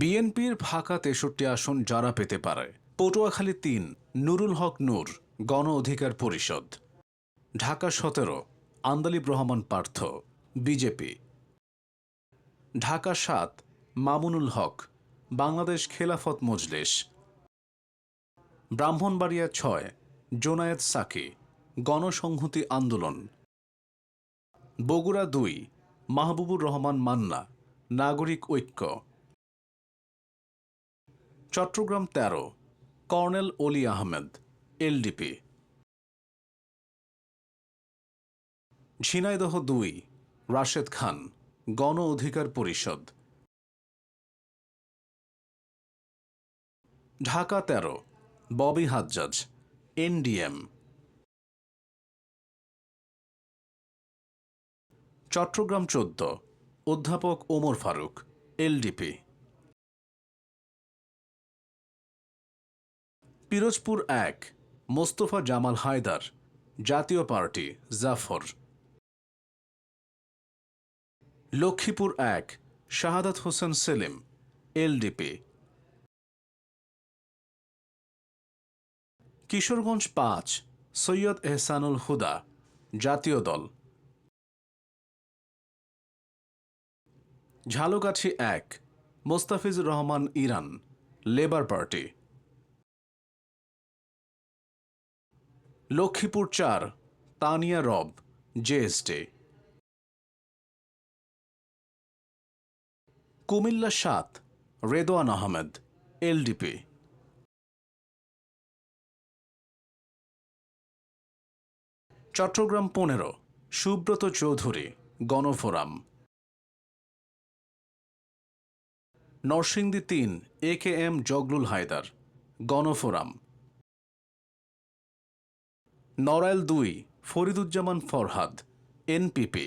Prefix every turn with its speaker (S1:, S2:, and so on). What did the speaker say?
S1: বিএনপির ফাঁকা তেষট্টি আসন যারা পেতে পারে। পটুয়াখালী তিন, নুরুল হক নূর, গণ অধিকার পরিষদ। ঢাকা সতেরো, আন্দালিব রহমান পার্থ, বিজেপি। ঢাকা সাত, মামুনুল হক, বাংলাদেশ খেলাফত মজলিস। ব্রাহ্মণবাড়িয়া ছয়, জোনায়েদ সাকি, গণসংহতি আন্দোলন। বগুড়া দুই, মাহবুবুর রহমান মান্না, নাগরিক ঐক্য। চট্টগ্রাম তেরো, কর্নেল অলি আহমেদ, এলডিপি। ঝিনাইদহ দুই, রাশেদ খান, গণ অধিকার পরিষদ। ঢাকা তেরো, ববি হাজ্জাজ, এনডিএম। চট্টগ্রাম চোদ্দ, অধ্যাপক ওমর ফারুক, এলডিপি। পিরোজপুর এক, মোস্তফা জামাল হায়দার, জাতীয় পার্টি, জাফর। লক্ষ্মীপুর এক, শাহাদাত হোসেন সেলিম এলডিপি কিশোরগঞ্জ পাঁচ, সৈয়দ এহসানুল হুদা, জাতীয় দল। ঝালকাঠি এক, Mostafizur Rahman Iran, labour party. Lakshmipur চার, তানিয়া রব জেএসডি কুমিল্লা সাত, রেদোয়ান আহমেদ এলডিপি চট্টগ্রাম পনেরো, সুব্রত চৌধুরী, গণফোরাম। নরসিংদী তিন, A K M Jaglul Haider, Gonoforum. Narail দুই ফরিদুজ্জামান ফরহাদ এনপিপি।